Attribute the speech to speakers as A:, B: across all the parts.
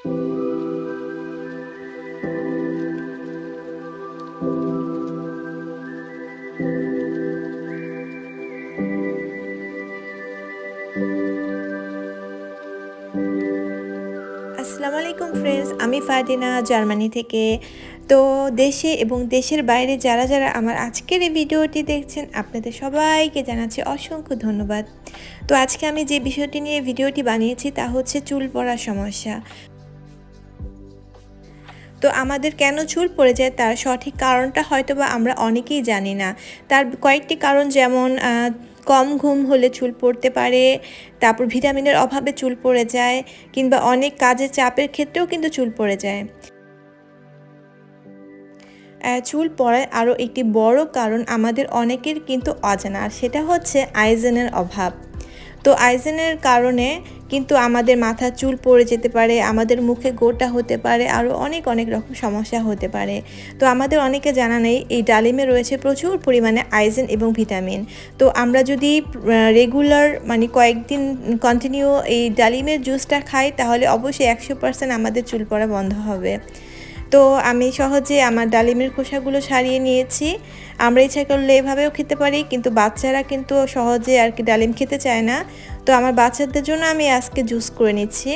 A: আসসালামু আলাইকুম ফ্রেন্ডস, আমি ফারদিনা জার্মানি থেকে। তো দেশে এবং দেশের বাইরে যারা যারা আমার আজকের এই ভিডিওটি দেখছেন, আপনাদের সবাইকে জানাচ্ছি অসংখ্য ধন্যবাদ। তো আজকে আমি যে বিষয়টি নিয়ে ভিডিওটি বানিয়েছি তা হচ্ছে চুল পড়ার সমস্যা। তো আমাদের কেন চুল পড়ে যায় তার সঠিক কারণটা হয়তো বা আমরা অনেকেই জানি না। তার কয়েকটি কারণ যেমন কম ঘুম হলে চুল পড়তে পারে, তারপর ভিটামিনের অভাবে চুল পড়ে যায়, কিংবা অনেক কাজের চাপের ক্ষেত্রেও কিন্তু চুল পড়ে যায়। চুল পড়ার আরও একটি বড় কারণ আমাদের অনেকের কিন্তু অজানা, আর সেটা হচ্ছে আইজেনের অভাব। তো আইজেনের কারণে কিন্তু আমাদের মাথা চুল পড়ে যেতে পারে, আমাদের মুখে গোটা হতে পারে, আরও অনেক অনেক রকম সমস্যা হতে পারে। তো আমাদের অনেকে জানা নেই, এই ডালিমে রয়েছে প্রচুর পরিমাণে আইজেন এবং ভিটামিন। তো আমরা যদি রেগুলার মানে কয়েকদিন কন্টিনিউ এই ডালিমের জুসটা খাই, তাহলে অবশ্যই একশো পার্সেন্ট আমাদের চুল পড়া বন্ধ হবে। তো আমি সহজে আমার ডালিমের খোসাগুলো সারিয়ে নিয়েছি। আমরা ইচ্ছা করলে এভাবেও খেতে পারি, কিন্তু বাচ্চারা কিন্তু সহজে আর কি ডালিম খেতে চায় না। তো আমার বাচ্চাদের জন্য আমি আজকে জুস করে নিচ্ছি।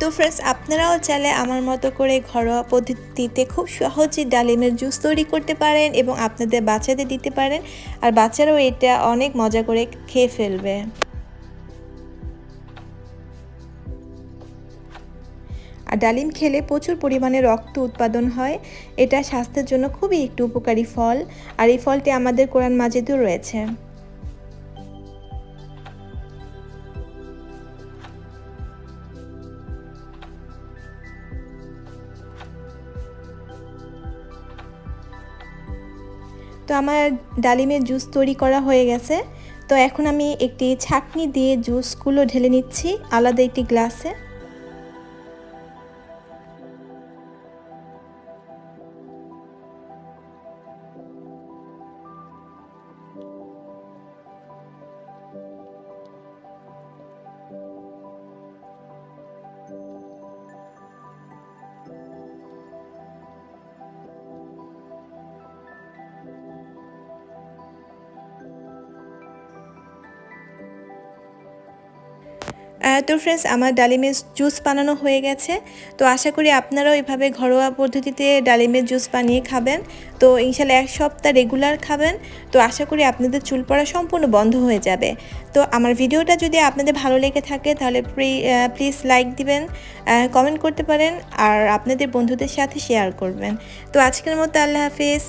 A: তো ফ্রেন্ডস আপনারাও চাইলে আমার মতো করে ঘরোয়া পদ্ধতিতে খুব সহজে ডালিমের জুস তৈরি করতে পারেন এবং আপনাদের বাচ্চাদের দিতে পারেন। আর বাচ্চারাও এটা অনেক মজা করে খেয়ে ফেলবে। আর ডালিম খেলে প্রচুর পরিমাণে রক্ত উৎপাদন হয়। এটা স্বাস্থ্যের জন্য খুবই একটু উপকারী ফল। আর এই ফলটি আমাদের কোরআন মাজিদেও রয়েছে। তো আমার ডালিমের জুস তৈরি করা হয়ে গেছে। তো এখন আমি একটি ছাকনি দিয়ে জুসগুলো ঢেলে নিচ্ছি। আলাদা একটি গ্লাসে। তো ফ্রেন্ডস আমার ডালিমের জুস বানানো হয়ে গেছে। তো আশা করি আপনারাও এভাবে ঘরোয়া পদ্ধতিতে ডালিমের জুস বানিয়ে খাবেন। তো ইনশাল্লাহ এক সপ্তাহ রেগুলার খাবেন। তো আশা করি আপনাদের চুল পড়া সম্পূর্ণ বন্ধ হয়ে যাবে। তো আমার ভিডিওটা যদি আপনাদের ভালো লেগে থাকে, তাহলে প্লিজ লাইক দিবেন কমেন্ট করতে পারেন, আর আপনাদের বন্ধুদের সাথে শেয়ার করবেন। তো আজকের মতো আল্লাহ হাফিজ।